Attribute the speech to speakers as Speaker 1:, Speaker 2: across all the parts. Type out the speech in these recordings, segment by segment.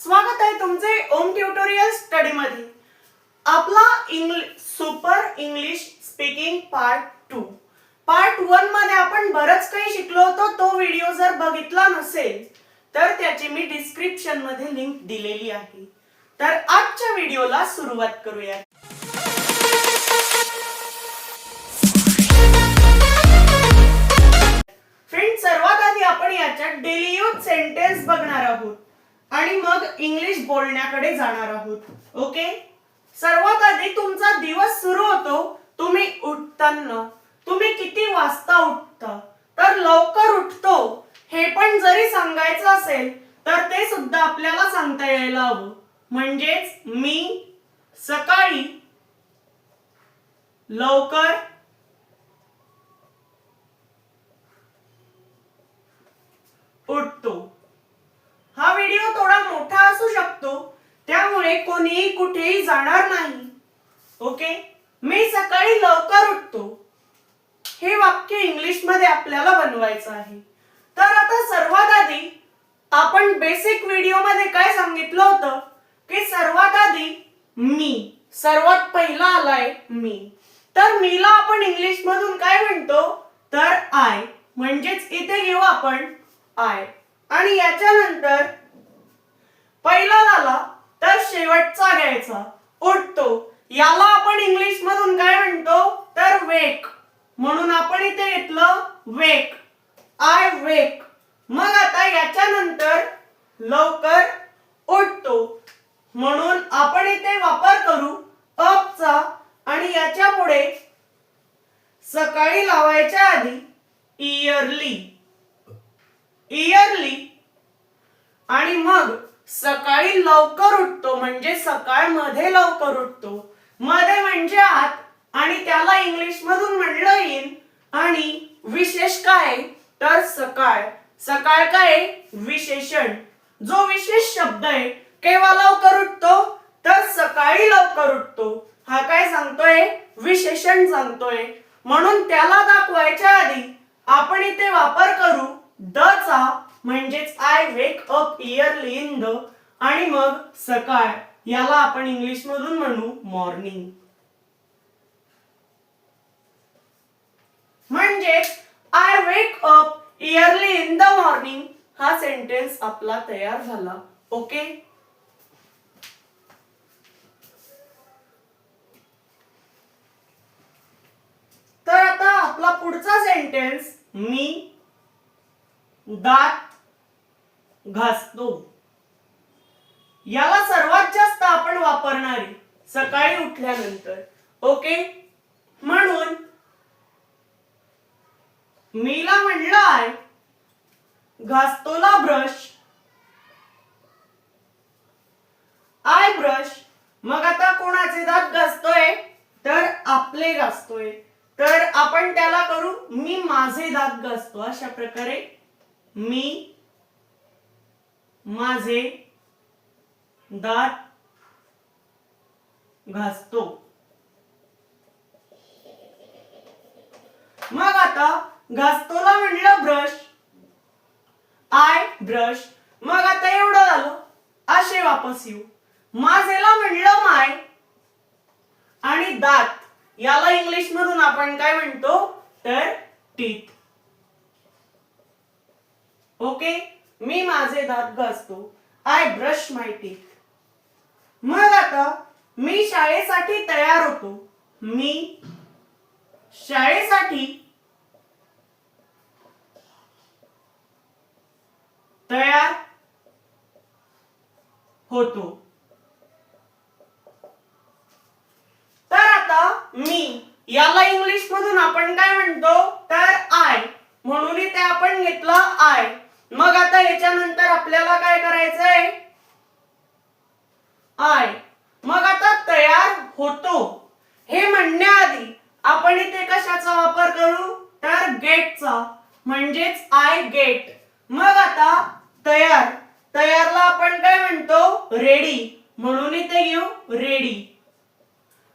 Speaker 1: स्वागत आहे तुमचे ओम ट्युटोरियल स्टडी मध्ये. आपला English super English speaking part two part वनमध्ये आपण बरंच काही शिकलो होतो तो व्हिडिओ जर बघितला नसेल तर त्याची मी डिस्क्रिप्शनमध्ये लिंक दिलेली आहे. तर आजच्या व्हिडिओला सुरुवात करूया. फ्रेंड सर्वात आधी आपण याच्यात डेली यूज सेंटेन्स बघणार आहोत. आणि मग इंग्लिश बोलण्याकडे जाणार आहोत. ओके? सर्वात आधी तुमचा दिवस सुरू होतो. तुम्ही उठताना. तुम्ही किती वाजता उठता? तर लवकर उठतो. हे पण जरी सांगायचं असेल तर ते सुद्धा आपल्याला सांगता यायला हवं. म्हणजेच मी सकाळी लवकर उठतो. हा व्हिडिओ थोडा मोठा असू शकतो त्यामुळे कोणीही कुठेही जाणार नाही. ओके? मी सकाळी लवकर उठतो. हे वाक्य इंग्लिशमध्ये आपल्याला बनवायचं आहे. तर आता सर्वात आधी आपण बेसिक व्हिडिओमध्ये काय सांगितलं होतं? की सर्वात आधी मी सर्वात पहिला आलाय मी. तर मीला आपण इंग्लिश मधून काय म्हणतो? तर आय म्हणजेच इथे घेऊ आपण आय आणि याच्यानंतर पहिला झाला तर शेवटचा घ्यायचा. उठतो. याला आपण इंग्लिश मधून काय म्हणतो? तर वेक म्हणून आपण इथे घेतलं वेक आय वेक मग आता याच्यानंतर लवकर उठतो. म्हणून आपण इथे वापर करू अपचा आणि याच्यापुढे सकाळी लावायच्या आधी इयरली इयरली. आणि मग सकाळी लवकर उठतो म्हणजे सकाळमध्ये लवकर उठतो. मध्ये म्हणजे आत आणि त्याला इंग्लिश मधून म्हणलं येईल आणि विशेष काय? तर सकाळ. सकाळ काय? विशेषण. जो विशेष शब्द आहे केव्हा लवकर उठतो? तर सकाळी लवकर उठतो. हा काय सांगतोय? विशेषण सांगतोय. म्हणून त्याला दाखवायच्या आधी आपण इथे वापर करू द चा म्हणजेच I wake up early in the आणि मग सकाळ. याला आपण इंग्लिश मधून म्हणू मॉर्निंग म्हणजे I wake up early in the morning हा सेंटेन्स आपला तयार झाला. ओके तर आता आपला पुढचा सेंटेन्स मी दात घासतो. याला सर्वात जास्त आपण वापरणारे सकाळी उठल्यानंतर. ओके? म्हणून मीला म्हणलं आहे घासतोला ब्रश. I brush. मग आता कोणाचे दात घासतोय? तर आपले घासतोय. तर आपण त्याला करू मी माझे दात घासतो. अशा प्रकारे मी माझे दात घासतो. मग आता घासतोला म्हणलं ब्रश. I brush. मग आता एवढं झालं. असे वापस येऊ. माझेला म्हणलं माय आणि दात. याला इंग्लिश मधून आपण काय म्हणतो? तर टीथ. ओके मी माझे दात घासतो. आय ब्रश माय टीथ मग आता मी शाळेसाठी तयार होतो. मी शाळेसाठी तयार होतो. तर आता मी याला इंग्लिश मधून आपण काय म्हणतो? तर आय म्हणून इथे आपण घेतलं आय मग आता याच्यानंतर आपल्याला काय करायचंय? आय. मग आता तयार होतो. हे म्हणण्याआधी आपण इथे कशाचा वापर करू? तर गेटचा. म्हणजेच आय गेट. मग आता तयार. तयारला आपण काय म्हणतो? रेडी. म्हणून इथे घेऊ रेडी.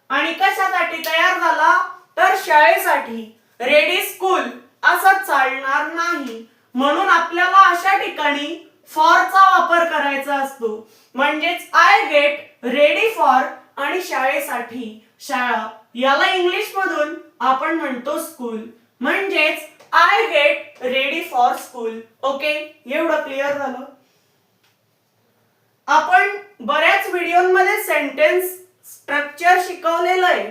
Speaker 1: आणि कशासाठी तयार झाला? तर शाळेसाठी. Ready school. असं चालणार नाही. म्हणून आपल्याला अशा ठिकाणी फॉरचा वापर करायचा असतो. म्हणजेच आय गेट रेडी फॉर आणि शाळेसाठी शाळा. याला इंग्लिश मधून आपण म्हणतो स्कूल म्हणजेच I get ready for school okay एवढं क्लिअर झालं? आपण बऱ्याच व्हिडिओमध्ये सेंटेन्स स्ट्रक्चर शिकवलेलं आहे.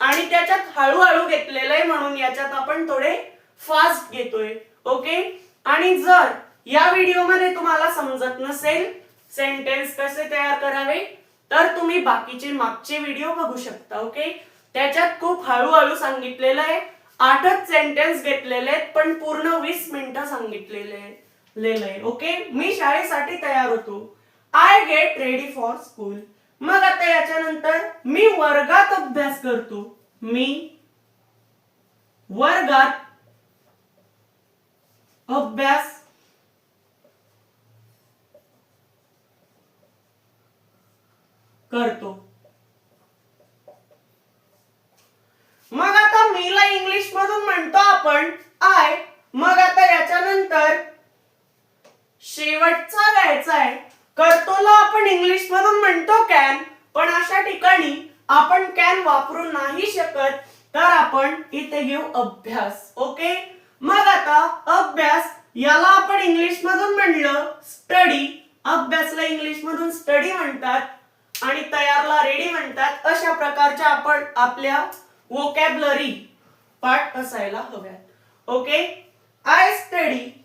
Speaker 1: आणि त्याच्यात हळूहळू घेतलेलं आहे म्हणून याच्यात आपण थोडे फास्ट घेतोय. ओके आणि जर या व्हिडिओमध्ये तुम्हाला समजत नसेल सेंटेन्स कसे तयार करावे तर तुम्ही बाकीचे मागचे व्हिडिओ बघू शकता ओके? त्याच्यात खूप हळूहळू सांगितलेलं आहे. आठच सेंटेन्स घेतलेले आहेत पण पूर्ण वीस मिनिटं सांगितलेले ओके? मी शाळेसाठी तयार होतो. I get ready for school मग आता याच्यानंतर मी वर्गात अभ्यास करतो. मी वर्गात अभ्यास. करतो. मग आता मीला इंग्लिश मधून म्हणतो आपण आय मग आता याच्यानंतर शेवटचा घ्यायचा आहे. करतोला आपण इंग्लिश मधून म्हणतो कॅन पण अशा ठिकाणी आपण कॅन वापरू नाही शकत तर आपण इथे घेऊ अभ्यास. ओके मग आता अभ्यास याला आपण इंग्लिश मधून म्हणलं स्टडी अभ्यासला इंग्लिश मधून स्टडी म्हणतात आणि तयारला रेडी म्हणतात. अशा प्रकारच्या आपण आपल्या वोकॅबलरी पार्ट असायला हव्यात. ओके आय स्टडी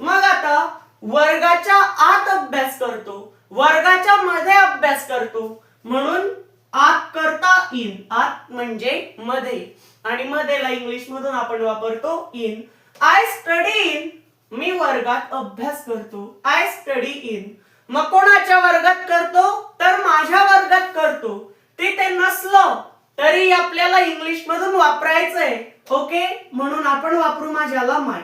Speaker 1: मग आता वर्गाच्या आत अभ्यास करतो. वर्गाच्या मध्ये अभ्यास करतो. म्हणून आत करता इन. आत म्हणजे मध्ये. आणि मध्येला इंग्लिश मधून आपण वापरतो इन. आय स्टडी इन मी वर्गात अभ्यास करतो. आय स्टडी इन मग कोणाच्या वर्गात करतो? तर माझ्या वर्गात करतो. तिथे नसलं तरी आपल्याला इंग्लिश मधून वापरायचंय. ओके? म्हणून आपण वापरू माझ्याला my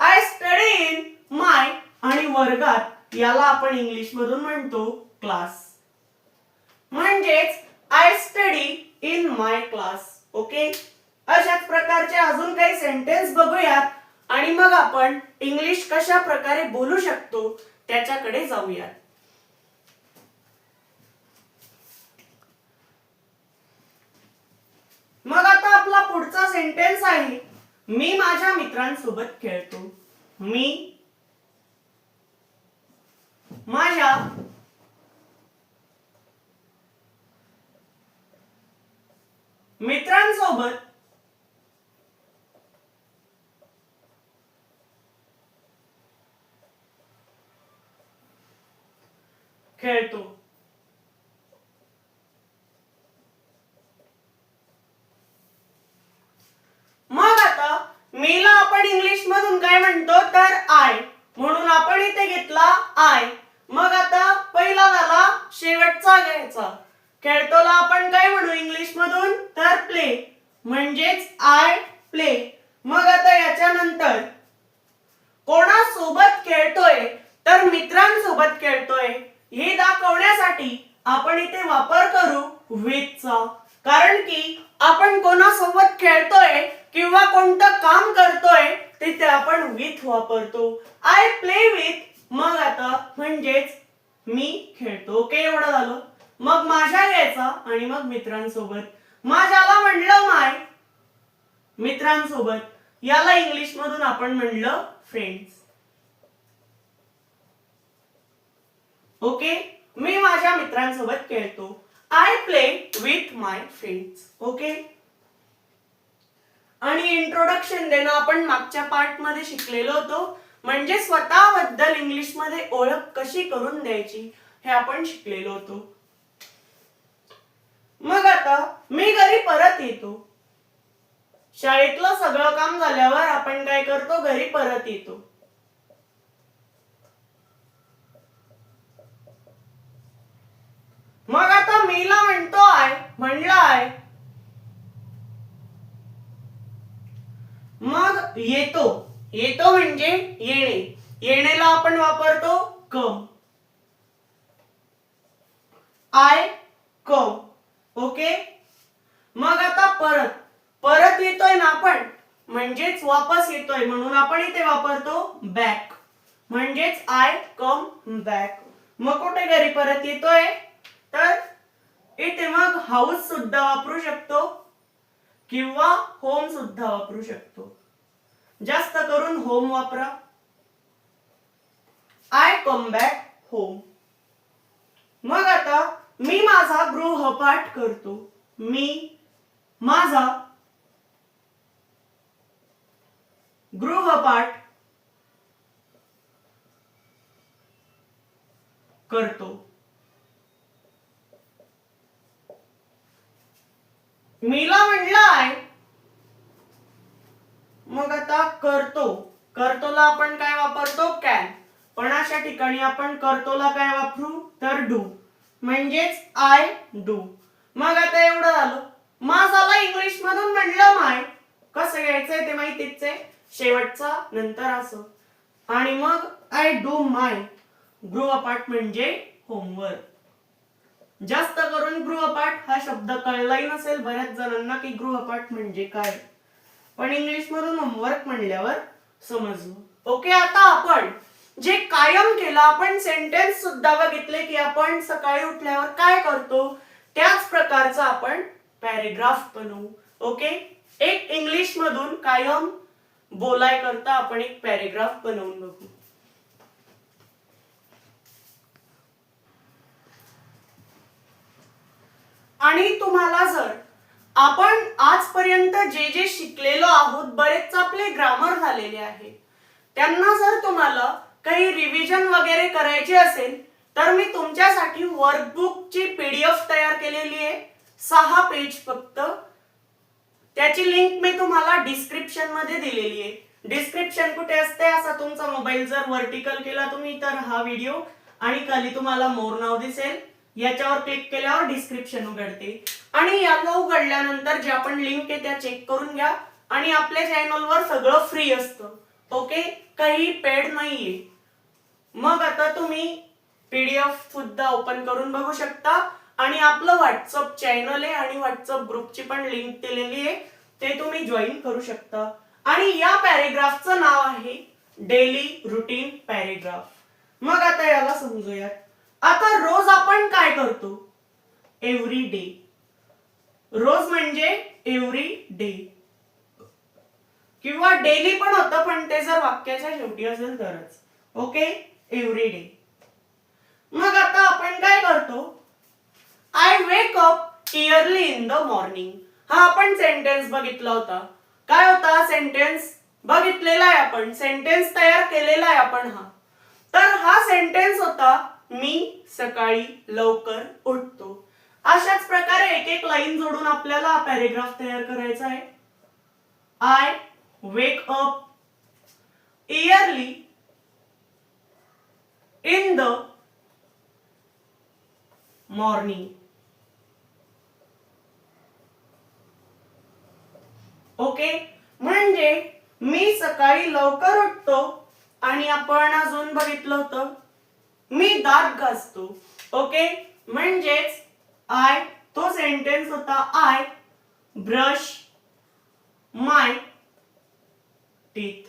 Speaker 1: I study in my आणि वर्गात याला आपण इंग्लिश मधून म्हणतो क्लास म्हणजेच I study in my class okay अशाच प्रकारचे अजून काही सेंटेन्स बघूयात आणि मग आपण इंग्लिश कशा प्रकारे बोलू शकतो त्याच्याकडे जाऊयात. मग आता आपला पुढचा सेंटेन्स आहे मी माझ्या मित्रांसोबत खेळतो. मी माझ्या मित्रांसोबत खेळतो मग आता मीला आपण इंग्लिश मधून काय म्हणतो तर आय म्हणून आपण इथे घेतला आय मग आता पहिला झाला शेवटचा घ्यायचा खेळतोला आपण काय म्हणू इंग्लिश मधून तर प्ले म्हणजेच आय प्ले मग आता याच्यानंतर कोणासोबत खेळतोय तर मित्रांसोबत खेळतोय हे दाखवण्यासाठी आपण इथे वापर करू विथचा कारण की आपण कोणासोबत खेळतोय किंवा कोणतं काम करतोय तिथे आपण विथ वापरतो. आय प्ले विथ मग आता म्हणजेच मी खेळतो. ओके एवढं झालं. मग माझ्या घ्यायचा आणि मग मित्रांसोबत. माझ्याला म्हणलं माय मित्रांसोबत. याला इंग्लिश मधून आपण म्हणलं फ्रेंड्स ओके मी माझ्या मित्रांसोबत खेळतो. I play with my friends okay आणि इंट्रोडक्शन देणं आपण मागच्या पार्टमध्ये शिकलेलो होतो. म्हणजे स्वतःबद्दल इंग्लिशमध्ये ओळख कशी करून द्यायची हे आपण शिकलेलो होतो. मग आता मी घरी परत येतो. शाळेतलं सगळं काम झाल्यावर आपण काय करतो? घरी परत येतो. मग आता मीला म्हणतो आय म्हणलं आय. मग येतो. येतो म्हणजे येणे. येणेला आपण वापरतो क आय क ओके? मग आता परत. परत येतोय ना आपण? म्हणजेच वापस येतोय. म्हणून आपण इथे वापरतो बॅक म्हणजेच आय कम बॅक मग कुठे घरी परत येतोय? तर इथे मग हाऊस सुद्धा वापरू शकतो. किंवा होम सुद्धा वापरू शकतो. जास्त करून होम वापरा. आय कम बॅक होम मग आता मी माझा गृहपाठ करतो. मी माझा गृहपाठ करतो. मीला म्हणलाय. मग आता करतो. करतोला आपण काय वापरतो? कॅन पण अशा ठिकाणी आपण करतोला काय वापरू? तर डू म्हणजेच आय डू मग आता एवढं झालं. माझाला इंग्लिश मधून म्हणलं माय कसं घ्यायचंय ते माहितीच आहे. शेवटचा नंतर असं. आणि मग आय डू माय गृहपाठ म्हणजे होमवर्क जास्त करून गृहपाठ हा शब्द कळलाही नसेल बऱ्याच जणांना की गृहपाठ म्हणजे काय. पण इंग्लिश मधून होमवर्क म्हणल्यावर समजू ओके आता आपण जे कायम केलं आपण सेंटेन्स सुद्धा बघितले की आपण सकाळी उठल्यावर काय करतो? त्याच प्रकारचा आपण पॅरेग्राफ बनवू. ओके एक इंग्लिश मधून कायम बोलाय करता आपण एक पॅरेग्राफ बनवून बघू. आणि तुम्हाला जर आपण आजपर्यंत जे जे शिकलेलो आहोत बरेच आपले ग्रामर झालेले आहे. त्यांना जर तुम्हाला काही रिव्हिजन वगैरे करायचे असेल तर मी तुमच्यासाठी वर्कबुकची पीडीएफ तयार केलेली आहे. सहा पेज फक्त. त्याची लिंक मी तुम्हाला डिस्क्रिप्शनमध्ये दिलेली आहे. डिस्क्रिप्शन कुठे असते? असा तुमचा मोबाईल जर वर्टिकल केला तुम्ही तर हा व्हिडिओ आणि खाली तुम्हाला मोर नाव दिसेल. याच्यावर क्लिक केल्यावर डिस्क्रिप्शन उघडते. आणि याला उघडल्यानंतर जे आपण लिंक आहे त्या चेक करून घ्या. आणि आपल्या चॅनलवर सगळं फ्री असतं. ओके काही पेड नाहीये. मग आता तुम्ही पीडीएफ सुद्धा ओपन करून बघू शकता. आणि आपलं व्हॉट्सअप चॅनल आहे आणि व्हॉट्सअप ग्रुपची पण लिंक दिलेली आहे. ते तुम्ही जॉईन करू शकता. आणि या पॅरेग्राफचं नाव आहे डेली रुटीन पॅरेग्राफ मग आता याला समजूयात. आता रोज आपण काय करतो? एव्हरी डे रोज म्हणजे एव्हरी डे किंवा डेली पण होतं पण ते जर वाक्याच्या शेवटी असेल तरच. ओके एव्हरी डे मग आता आपण काय करतो? I wake up early in the morning हा आपण सेंटेन्स बघितला होता. काय होता? सेंटेन्स बघितलेला आहे आपण. सेंटेन्स तयार केलेला आहे आपण हा. तर हा सेंटेन्स होता मी सकाळी लवकर उठतो. अशाच प्रकारे एक एक लाईन जोडून आपल्याला पॅरेग्राफ तयार करायचा आहे. I wake up early in the morning okay म्हणजे मी सकाळी लवकर उठतो आणि आपण अजून बघितलं होतं मी दात घासतो ओके म्हणजेच आय तो सेंटेन्स होता आय ब्रश माय टीथ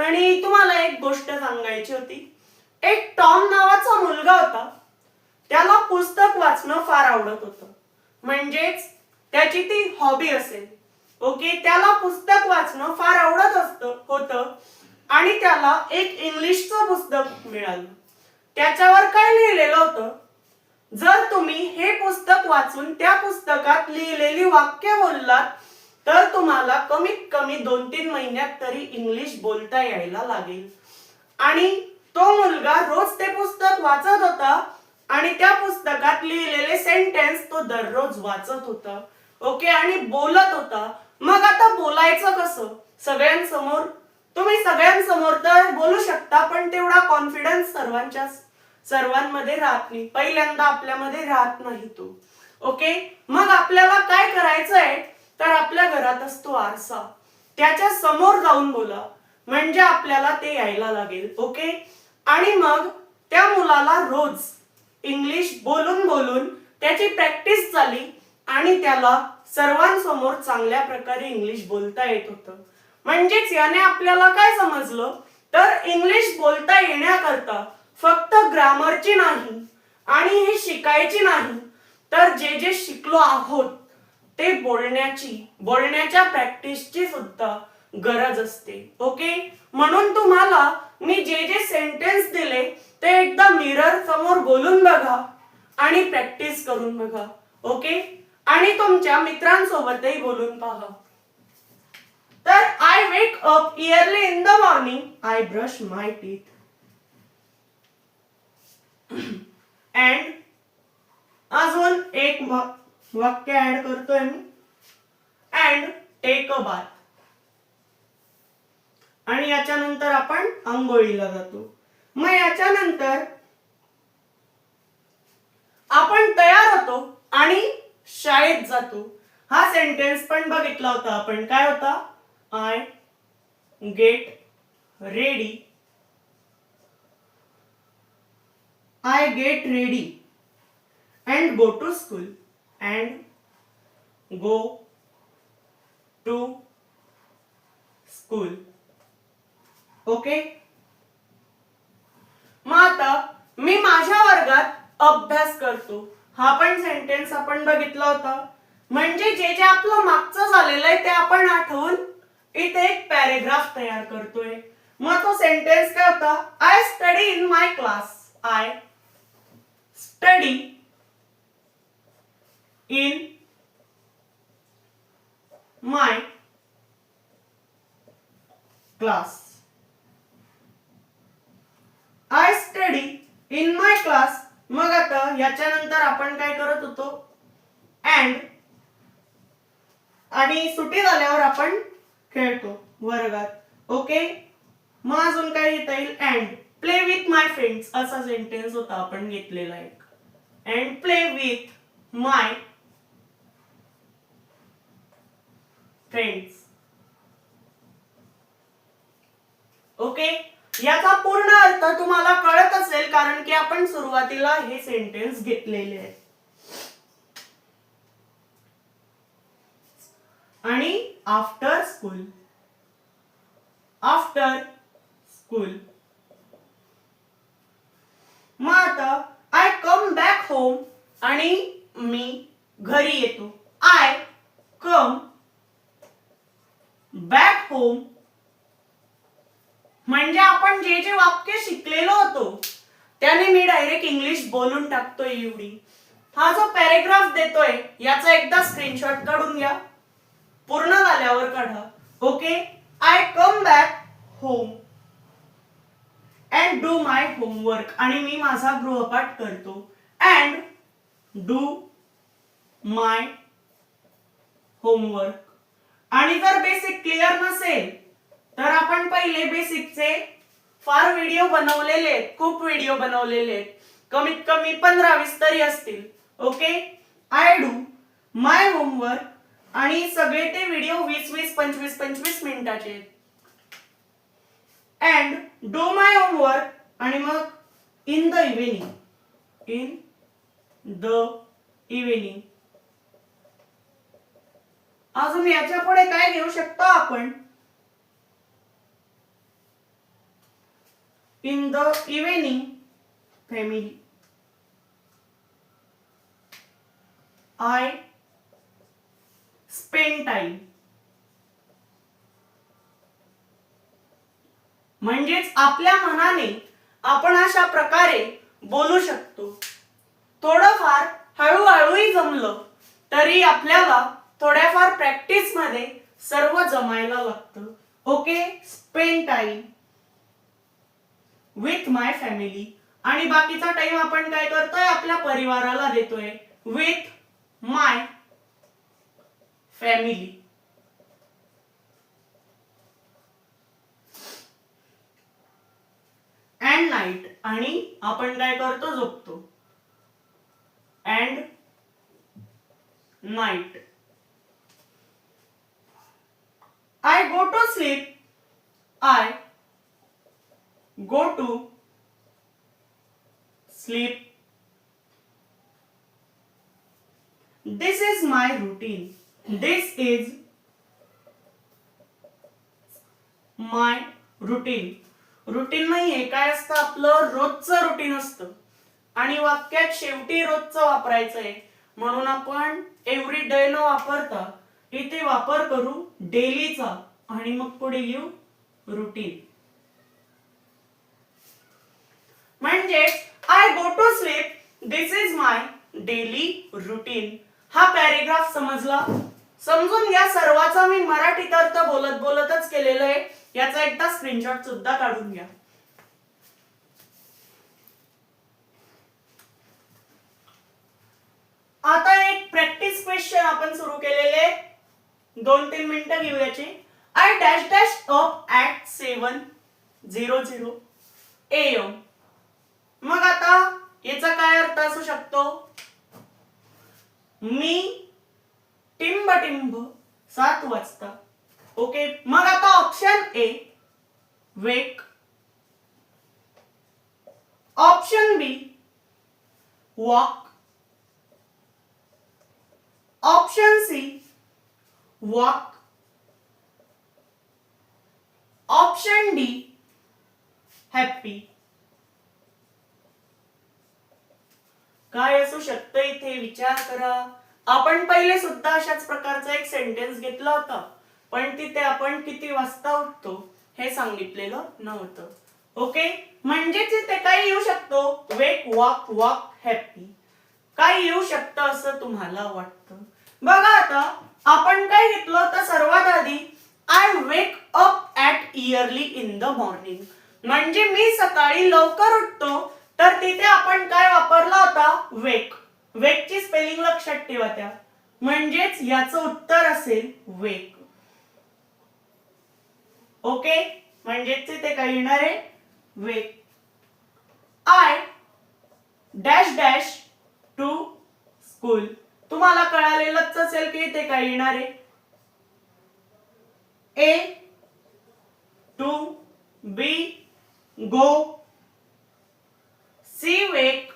Speaker 1: आणि तुम्हाला एक गोष्ट सांगायची होती. एक टॉम नावाचा मुलगा होता. त्याला पुस्तक वाचणं फार आवडत होतं. म्हणजेच त्याची ती हॉबी असेल. ओके त्याला पुस्तक वाचणं फार आवडत असतं होतं. आणि त्याला एक इंग्लिशचं पुस्तक मिळालं. त्याच्यावर काय लिहिलेलं होतं? जर तुम्ही हे पुस्तक वाचून त्या पुस्तकात लिहिलेली वाक्य बोललात तर तुम्हाला कमीत कमी दोन तीन महिन्यात तरी इंग्लिश बोलता यायला लागेल. आणि तो मुलगा रोज ते पुस्तक वाचत होता आणि त्या पुस्तकात लिहिलेले सेंटेन्स तो दररोज वाचत होता. ओके? आणि बोलत होता. मग आता बोलायचं कसं? सगळ्यांसमोर तुम्ही सगळ्यांसमोर तर बोलू शकता पण तेवढा कॉन्फिडन्स सर्वांच्या सर्वांमध्ये राहत नाही. पहिल्यांदा आपल्यामध्ये राहत नाही तो. ओके मग आपल्याला काय करायचंय? तर आपल्या घरात असतो आरसा. त्याच्यासमोर जाऊन बोला. म्हणजे आपल्याला ते यायला लागेल. ओके आणि मग त्या मुलाला रोज इंग्लिश बोलून बोलून त्याची प्रॅक्टिस झाली आणि त्याला सर्वांसमोर चांगल्या प्रकारे इंग्लिश बोलता येत होतं. म्हणजेच याने आपल्याला काय समजलं? तर इंग्लिश बोलता येण्याकरता फक्त ग्रामरची नाही आणि हे शिकायची नाही तर जे जे शिकलो आहोत ते बोलण्याची बोलण्याच्या प्रॅक्टिसची सुद्धा गरज असते. ओके म्हणून तुम्हाला मी जे जे सेंटेन्स दिले ते एकदा मिरर समोर बोलून बघा आणि प्रॅक्टिस करून बघा. ओके आणि तुमच्या मित्रांसोबतही बोलून पहा. तर I wake up early in the morning I brush my teeth and अजून एक वाक्य ऍड करतोय मी. अँड टेक अ बाथ आणि याच्यानंतर आपण आंघोळीला जातो. मग याच्यानंतर आपण तयार होतो आणि शाळेत जातो. हा सेंटेन्स पण बघितला होता आपण. काय होता? I get ready. I get ready and go to school and go to school. Okay? मग आता मी माझ्या वर्गात अभ्यास करतो. हा पण सेंटेन्स आपण बघितला होता. म्हणजे जे जे आपलं मागचं झालेलं आहे ते आपण आठवून इथे एक पॅरेग्राफ तयार करतोय. मग तो सेंटेन्स काय होता? I study in my class I study in my class I study in my class मग आता याच्यानंतर आपण काय करत होतो? अँड आणि सुट्टी झाल्यावर आपण खेळतो वर्गात. ओके मग अजून काय येता येईल? And play with my friends असा सेंटेन्स होता आपण घेतलेला एक. And play with my friends okay याचा पूर्ण अर्थ तुम्हाला कळत असेल कारण की आपण सुरुवातीला हे सेंटेन्स घेतलेले आहे आणि आफ्टर स्कूल आफ्टर स्कूल मग आता आय कम बॅक होम आणि मी घरी येतो. आय कम बॅक होम म्हणजे आपण जे जे वाक्य शिकलेलो होतो त्याने मी डायरेक्ट इंग्लिश बोलून टाकतोय एवढी. हा जो पॅरेग्राफ देतोय याचा एकदा स्क्रीनशॉट काढून घ्या. पूर्ण झाल्यावर काढा. Okay I come back home and do my homework आणि मी माझा गृहपाठ करतो. अँड डू माय होमवर्क आणि जर बेसिक क्लिअर नसेल तर आपण पहिले बेसिकचे फार व्हिडिओ बनवलेले आहेत. खूप व्हिडिओ बनवलेले आहेत. कमीत कमी पंधरा वीस तरी असतील. Okay I do my homework आणि सगळे ते व्हिडिओ वीस वीस पंचवीस पंचवीस मिनिटाचे. अँड डो माय होमवर्क आणि मग in the evening in the evening अजून याच्यापुढे काय घेऊ शकतो आपण? In the evening family I spend time म्हणजेच आपल्या मनाने आपण अशा प्रकारे बोलू शकतो. थोडंफार हळूहळूही जमलं तरी आपल्याला थोड्याफार प्रॅक्टिसमध्ये सर्व जमायला लागतं. Okay? Spend time with my family आणि बाकीचा टाइम आपण काय करतोय? आपल्या परिवाराला देतोय. With my family and night आणि आपण काय करतो? झोपतो. And night I go to sleep I go to sleep this is my routine This is my routine routine नाहीये. काय असतं? आपलं रोजचं रुटीन असतं. आणि वाक्यात शेवटी रोजचं वापरायचंय. म्हणून आपण एव्हरी डे न वापरता इथे वापर करू डेलीचा आणि मग पुढे घेऊ रुटीन म्हणजे I go to sleep this is my daily routine हा पॅरेग्राफ समजला? समजून घ्या सर्वाचा मी मराठीत अर्थ बोलत बोलतच केलेलं आहे. याचा एकदा स्क्रीनशॉट सुद्धा काढून घ्या. आता एक प्रॅक्टिस क्वेश्चन आपण सुरू केलेले दोन तीन मिनिटं घेऊयाची. I dash dash up at seven zero zero M मग आता याचा काय अर्थ असू शकतो? मी टिंब टिंब, सात वाजता. ओके मग आता option A wake option B walk option C walk option D happy इथे? विचार करा. आपण पहिले सुद्धा अशाच प्रकारचा एक सेंटेन्स घेतला होता. पण तिथे आपण किती वाजता उठतो हे सांगितलेलं नव्हतं. ओके म्हणजेच इथे काय येऊ शकतो? वेक वॉक वॉक हॅपी काय येऊ शकतं असं तुम्हाला वाटतं? बघा आता आपण काय घेतलं होतं सर्वात आधी? I wake up at early in the morning म्हणजे मी सकाळी लवकर उठतो तर तिथे आपण काय वापरला होता? वेक वेकची स्पेलिंग लक्षात ठेवा त्या. म्हणजेच याचं उत्तर असेल वेक ओके? म्हणजेच ते काय येणार आहे? Wake I dash dash to school तुम्हाला कळालेलंच असेल की ते काय येणार आहे? A to B go C wake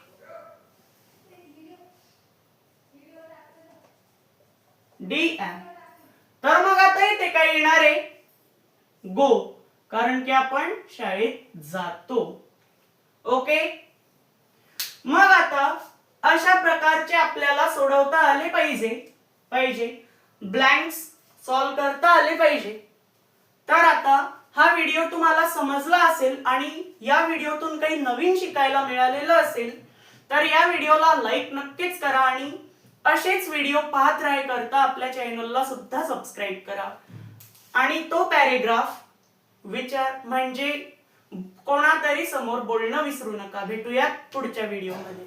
Speaker 1: D M. तर मग आता इथे काय येणार आहे? गो. कारण की आपण शाळेत जातो. ओके? मग आता अशा प्रकारचे आपल्याला सोडवता आले पाहिजे. पाहिजे. ब्लँक्स सॉल्व करता आले पाहिजे. तर आता हा व्हिडिओ तुम्हाला समजला असेल आणि या व्हिडिओतून काही नवीन शिकायला मिळालेलं असेल तर या व्हिडिओला लाईक नक्कीच करा आणि असेच व्हिडिओ पाहत राहे करता आपल्या चॅनलला सुद्धा सबस्क्राईब करा. आणि तो पॅरेग्राफ विचार म्हणजे कोणातरी समोर बोलणं विसरू नका. भेटूयात पुढच्या व्हिडिओमध्ये